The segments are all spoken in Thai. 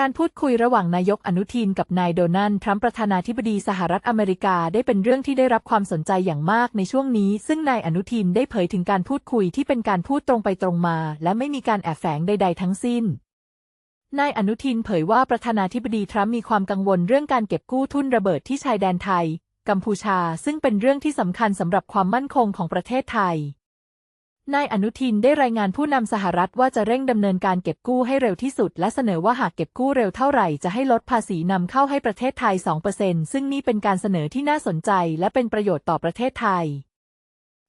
การพูดคุยระหว่างนายกอนุทินกับนายโดนัลด์ทรัมป์ประธานาธิบดีสหรัฐอเมริกาได้เป็นเรื่องที่ได้รับความสนใจอย่างมากในช่วงนี้ ซึ่งนายอนุทินได้เผยถึงการพูดคุยที่เป็นการพูดตรงไปตรงมา และไม่มีการแอบแฝงใด ๆ ทั้งสิ้นนายอนุทินเผยว่าประธานาธิบดีทรัมป์มีความกังวลเรื่องการเก็บกู้ทุนระเบิดที่ชายแดนไทย กัมพูชา ซึ่งเป็นเรื่องที่สำคัญสำหรับความมั่นคงของประเทศไทย นายอนุทินได้รายงานผู้นำสหรัฐว่าจะเร่งดำเนินการเก็บกู้ให้เร็วที่สุด และเสนอว่าหากเก็บกู้เร็วเท่าไหร่จะให้ลดภาษีนำเข้าให้ประเทศไทย 2%ซึ่งนี่เป็นการเสนอที่น่าสนใจและเป็นประโยชน์ต่อประเทศไทย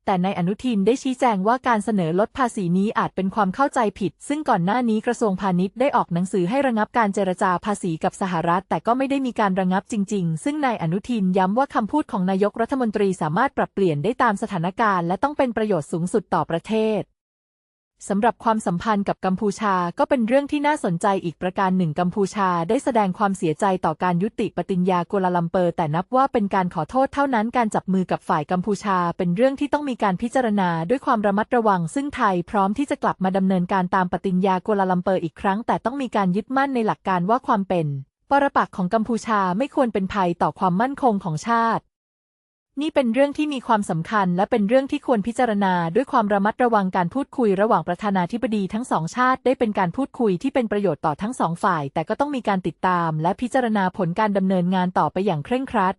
แต่นายอนุทินได้ชี้แจงว่าการเสนอลดภาษีนี้อาจเป็นความเข้าใจผิด ซึ่งก่อนหน้านี้กระทรวงพาณิชย์ได้ออกหนังสือให้ระงับการเจรจาภาษีกับสหรัฐ แต่ก็ไม่ได้มีการระงับจริง ๆ ซึ่งนายอนุทินย้ำว่าคำพูดของนายกรัฐมนตรีสามารถปรับเปลี่ยนได้ตามสถานการณ์และต้องเป็นประโยชน์สูงสุดต่อประเทศ สำหรับความสัมพันธ์กับกัมพูชาก็เป็นเรื่องที่น่าสนใจอีกประการหนึ่งกัมพูชาได้แสดงความเสียใจต่อการยุติปฏิญญากัวลาลัมเปอร์ แต่นับว่าเป็นการขอโทษเท่านั้นการจับมือกับฝ่ายกัมพูชา เป็นเรื่องที่ต้องมีการพิจารณาด้วยความระมัดระวัง ซึ่งไทยพร้อมที่จะกลับมาดำเนินการตามปฏิญญากัวลาลัมเปอร์อีกครั้ง แต่ต้องมีการยึดมั่นในหลักการว่าความเป็นปรปักษ์ของกัมพูชาไม่ควรเป็นภัยต่อความมั่นคงของชาติ นี่เป็นเรื่องที่มีความสำคัญและเป็นเรื่องที่ควรพิจารณาด้วยความระมัดระวังการพูดคุยระหว่างประธานาธิบดีทั้งสองชาติ ได้เป็นการพูดคุยที่เป็นประโยชน์ต่อทั้งสองฝ่าย แต่ก็ต้องมีการติดตาม และพิจารณาผลการดำเนินงานต่อไปอย่างเคร่งครัด